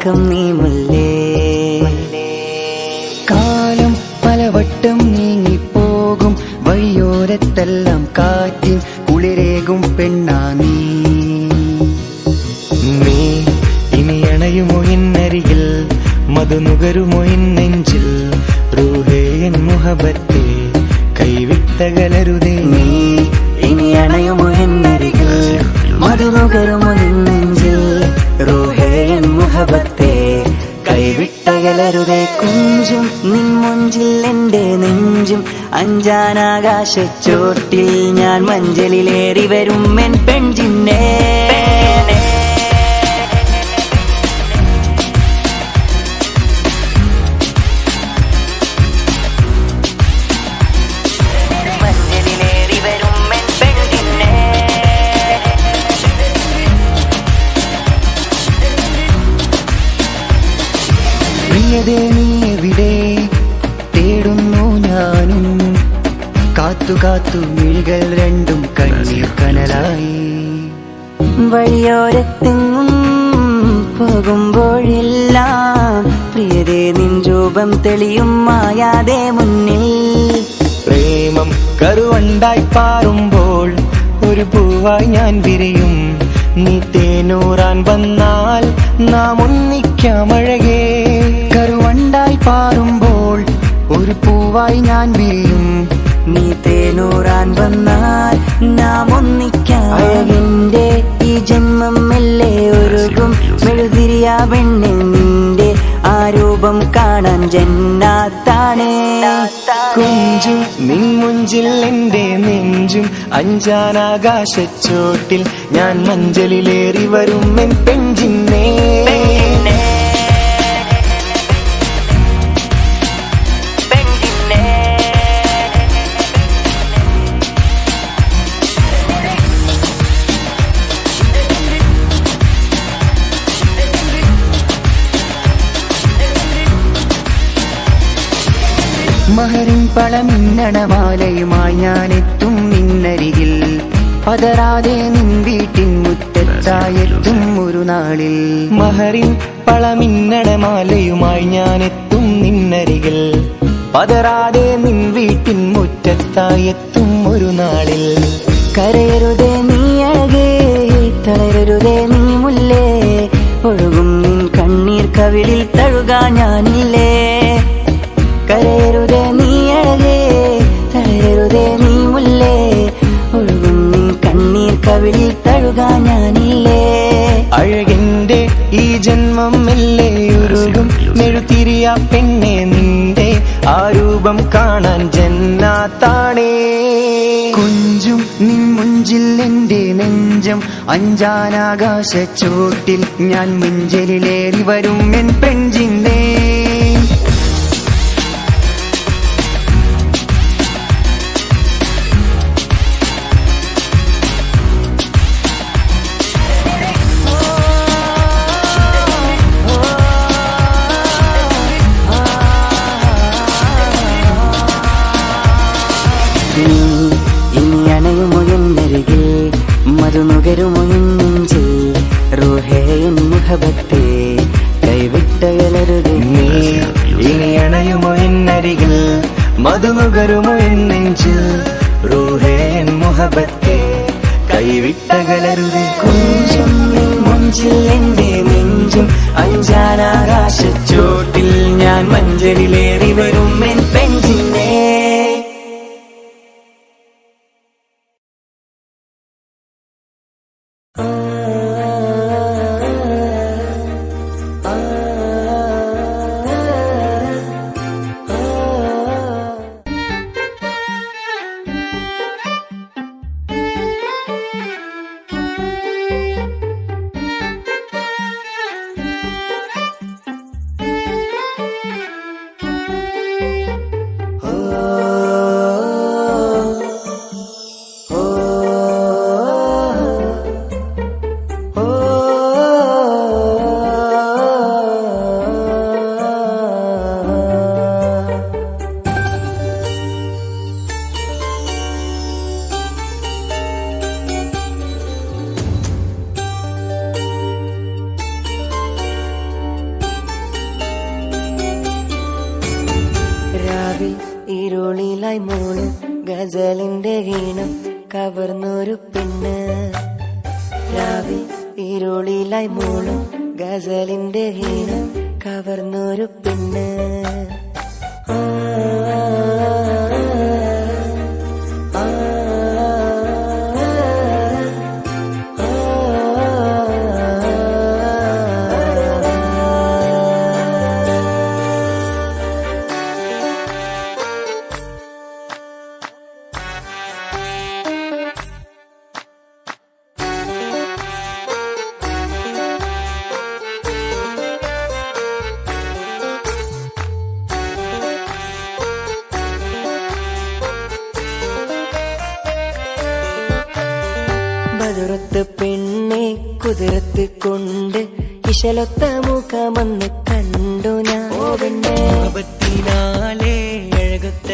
ആരാഗം നീ മുല്ലേ? കാലം പലവട്ടം നീങ്ങിപ്പോകും. വഴിയോരത്തെല്ലാം കാറ്റിൽ കുളിരേകും പെണ്ണാ നീ. നീ ഇനി അണയുമോ എന്നരികിൽ മധുനുകരുമോ നെഞ്ചിൽ റൂഹേ എൻ മുഹബത്തെ കൈവിട്ടകലരുതേ. കൈവിട്ടകലരുതേ കുഞ്ചും നിൻ മുഞ്ചിൽ എന്റെ നെഞ്ചും അഞ്ചാനാകാശച്ചോട്ടിൽ ഞാൻ മഞ്ചലിലേറി വരും എൻ പെൺജിന്നേ. പ്രിയതേ നീ എവിടെ തേടുന്നു ഞാനും കാത്തു കാത്തു മിഴികൾ രണ്ടും കണ്ണീർ കനലായി വഴിയോരത്തെങ്ങും പോകുമ്പോഴെല്ലാം പ്രിയതേ നിൻ രൂപം തെളിയും മായാതെ മുന്നിൽ പ്രേമം കരുവണ്ടായി പാറുമ്പോൾ ഒരു പൂവായി ഞാൻ വിരിയും നീ തേനൂറാൻ വന്നാൽ നാം ഒന്നിക്കാമഴകേ കരുവണ്ടായി പാറുമ്പോൾ ഒരു പൂവായി ഞാൻ വീഴും. നീ തേനൂറാൻ വന്നാൽ നാം ഒന്നിക്കാം. അഴകിന്റെ ഈ ജന്മം മെല്ലെ ഒരുകും. മെഴുതിരിയാ പെണ്ണെ നിന്റെ ആ രൂപം കാണാൻ ജന്നാത്താണേ. കുഞ്ചും നിൻ മുഞ്ചിൽ എന്റെ നെഞ്ചും അഞ്ചാനാകാശച്ചോട്ടിൽ ഞാൻ മഞ്ചലിലേറി വരും എൻ പെഞ്ചിന്നേ. മഹരിൻ പളമിന്നണമാലയുമായി ഞാനെത്തും നിന്നരികിൽ. പതരാതെ നിൻ വീട്ടിൻ മുറ്റത്തായെത്തും ഒരു നാളിൽ. മഹറിൻ പളമിന്നടമാലയുമായി ഞാനെത്തും നിന്നരികിൽ. പതരാതെ നിൻ വീട്ടിൻ മുറ്റത്തായെത്തും ഒരു നാളിൽ. കരയരുതേ നീ അഴകേ തളരരുതേ നീ മുല്ലേ. ഒഴുകും നിൻ കണ്ണീർ കവിളിൽ തഴുകാ ഞാനില്ലേ. കവിളിൽ തഴുക ഞാനില്ലേ? അഴകിന്റെ ഈ ജന്മം മെല്ലെ ഉരുകും മെഴുതിരിയ പെണ്ണെ നിന്റെ ആ രൂപം കാണാൻ ജന്നാത്താണേ. കുഞ്ചും നിൻ മുഞ്ചിൽ എന്റെ നെഞ്ചം അഞ്ചാനാകാശ ചോട്ടിൽ ഞാൻ മുഞ്ചലിലേറി വരും. എൻ പെഞ്ചിന്നേ കൈവിട്ടകലരുതേ നീ എന്നരികിൽ മധുനുകരുമോ എന്നെഞ്ചിൽ. റൂഹേ മുഹബത്തെ കൈവിട്ടകലരുതേ കുഞ്ചും മുഞ്ചിൽ എന്റെ ഞാൻ മഞ്ചലിലേറി വരും രാവിൽ ഇരുളിലായി മൂളും ഗസലിന്റെ ഹീനം കവർന്നൊരു പെണ്ണ്. ആ, കമ്പതുറത്ത് പെണ്ണെ കുതിരത്ത് കൊണ്ട് ഇശലൊത്ത മുഖമെന്ന് കണ്ടു ഞാൻ. മുഖപത്തിനാലേ അഴകത്ത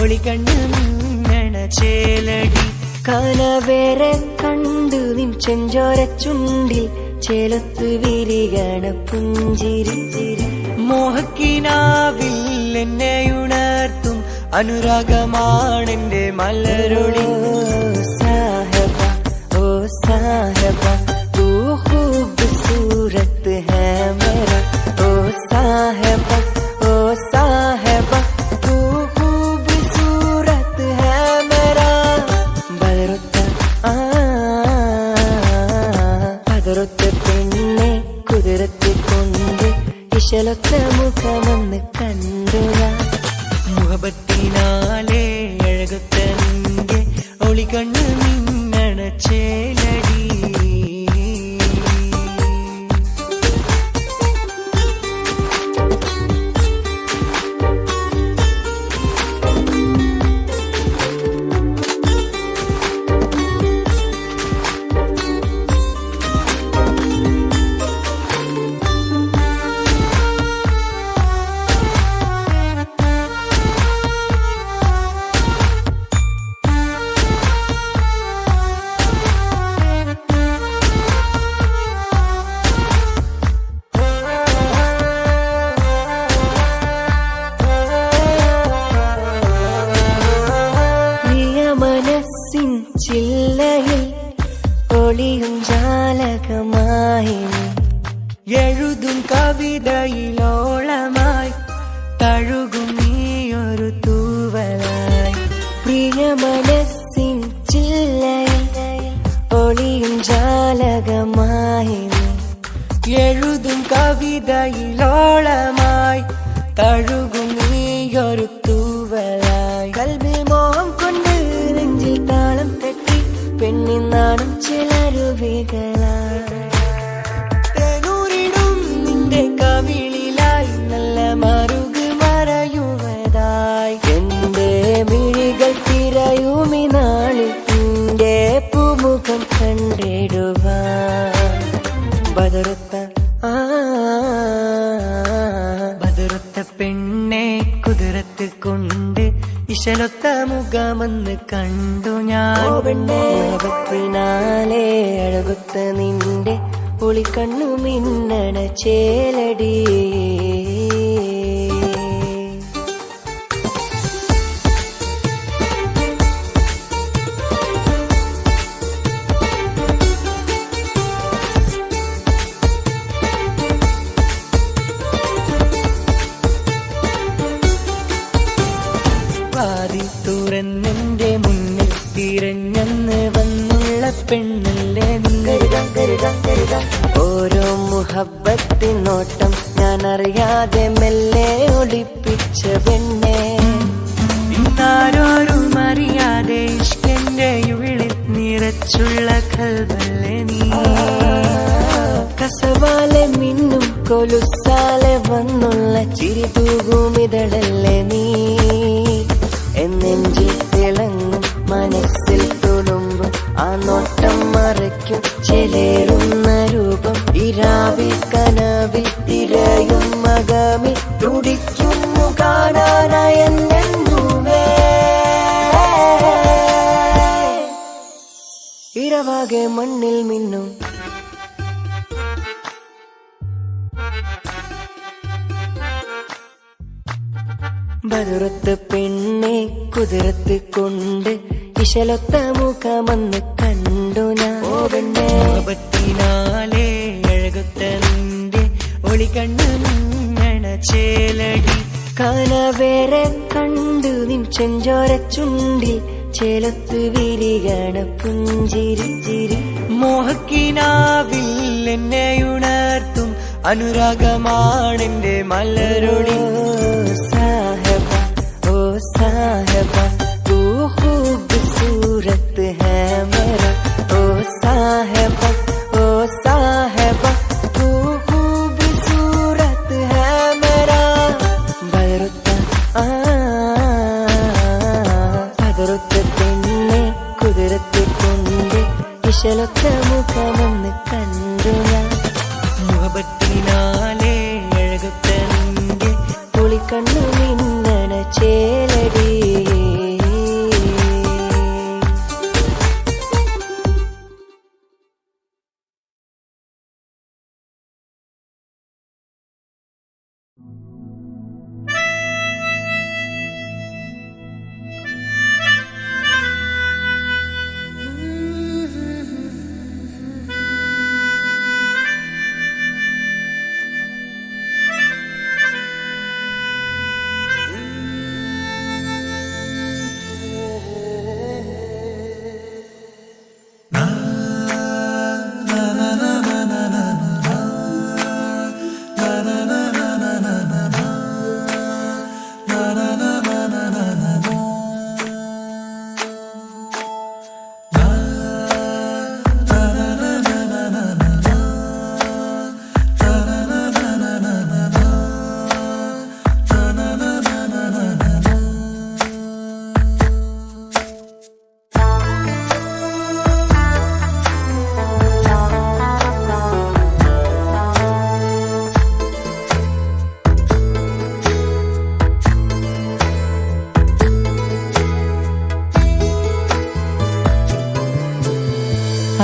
ഒളി കണ്ണു ചേലടി. കനവേറെ കണ്ടു നിൻ ചെഞ്ചോര ചുണ്ടിൽ ചേലത്ത് വിരികണ പുഞ്ചിരി. മോഹക്കിനാവിൽ എന്നെ ഉണർത്തും. അനുരാഗമാണെന്റെ മലരൊളി. साहबा तू खूबसूरत है मेरा ओ साहबा ओ साहबा तू खूबसूरत है मेरा ബദറുത്ത ആ ബദറുത്ത പെണ്ണെ കുതിരത്തി കൊണ്ട് ഇശലൊത്ത മുഖമൊന്ന് ഇശലൊത്ത മുഖമെന്ന് കണ്ടു ഞാൻ. മുഖത്തിനാലെ അഴകുത്ത നിന്റെ ഒളിക്കണ്ണു മിന്നണ ചേലടി ചിരി തൂകുമിതളല്ലേ നീ? എന്നെഞ്ചിൽ തിളങ്ങും മനസ്സിൽ തുളുമ്പും ആ നോട്ടം മറയ്ക്കും ചെലേറുന്ന രൂപം ഇരാവിൽ കനവിൽ തിരയും മകമി തുടിക്കുന്നു കാണാനായ ഇരവാകെ മണ്ണിൽ മിന്നും കരുറത്ത് പെണ്ണെ കുതിരത്ത് കൊണ്ട് ഇശലൊത്ത മുഖമെന്ന് കണ്ടു ഞാപത്തിനാലേ അഴകുത്ത നിന്റെ ഒളി കണ്ണു മുങ്ങണ കണ്ടു നിൻ ചെഞ്ചോര ചുണ്ടിൽ ചേലത്ത് വിരികണ പുഞ്ചിരി. ചിരി. മോഹക്കിനാവിൽ എന്നെ ഉണർത്തും. അനുരാഗമാണെന്റെ മലരൊളി जलवा तू खूबसूरत है मेरा ओ साहेबा ओ साहेबा तू खूबसूरत है मेरा बदरुत आ बदरुत तुमने कुदरत तुमने इशलत मुकमम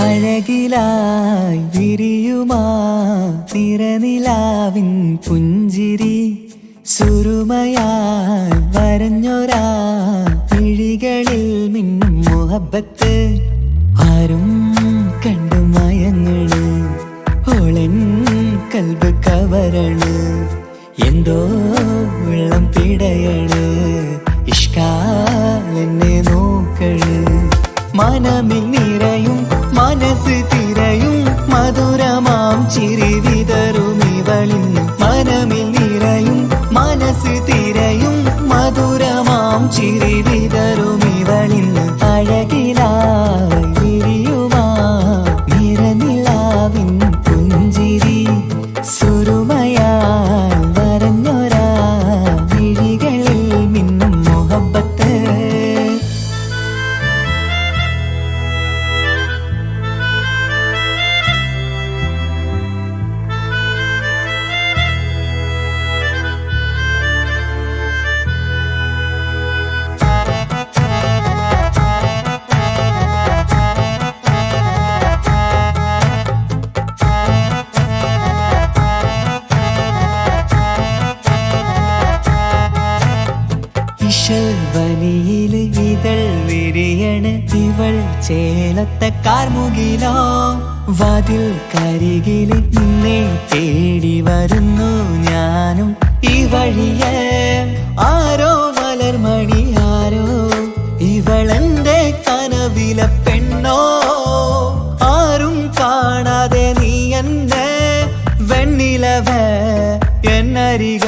അഴകിലായി വിരിയുമാ തിരനിലാവിൻ പുഞ്ചിരി. സുരുമയായി വരഞ്ഞൊരാ വിഴികളിൽ മിന്നും മുഹബത്ത്. ആരും കണ്ടു മയങ്ങൾ ഓളൻ കൽബ് കവരണ് എന്തോ വെള്ളം പിടയണ് ഇഷ്കാലെന്നെ നോക്കൾ. മനമിൽ നിറയും ചിരി വിതറും ഇവളിൽ. മനമിൽ നിറയും മനസ്സ് തിരയും മധുരമാം ചിരി വിരിയണ് ഇവൾ ചേലത്ത കാർമുകിലോ. വാതിൽ കരികിൽ നിന്നെ തേടി വരുന്നു ഞാനും ഈ വഴിയെ ആരോ മലർമണി ആരോ ഇവളെന്റെ കനവിലെ പെണ്ണോ. ആരും കാണാതെ നീ എന്നെ വെണ്ണിലവ എന്നരിക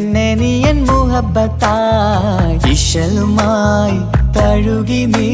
പെണ്ണെ നീ എൻ മുഹബത്തായി ഇശലുമായി തഴുകി നീ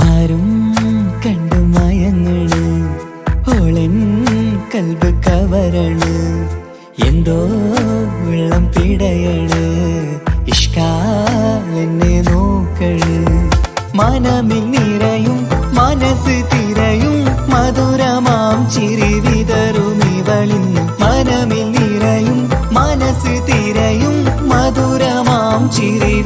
ആരും കണ്ടു മയങ്ങൾ. ഓളൻ കൽബ് കവരണ് എന്തോ വെള്ളം പിടയണ് ഇഷ്കാലെന്നെ നോക്കൾ. മനമിൽ നിറയും മനസ്സ് തിരയും. മധുരമാം ചിരി വിതറും ഇവളിന്ന് മനമിൽ നിറയും മനസ്സ് തിരയും. മധുരമാം ചിരി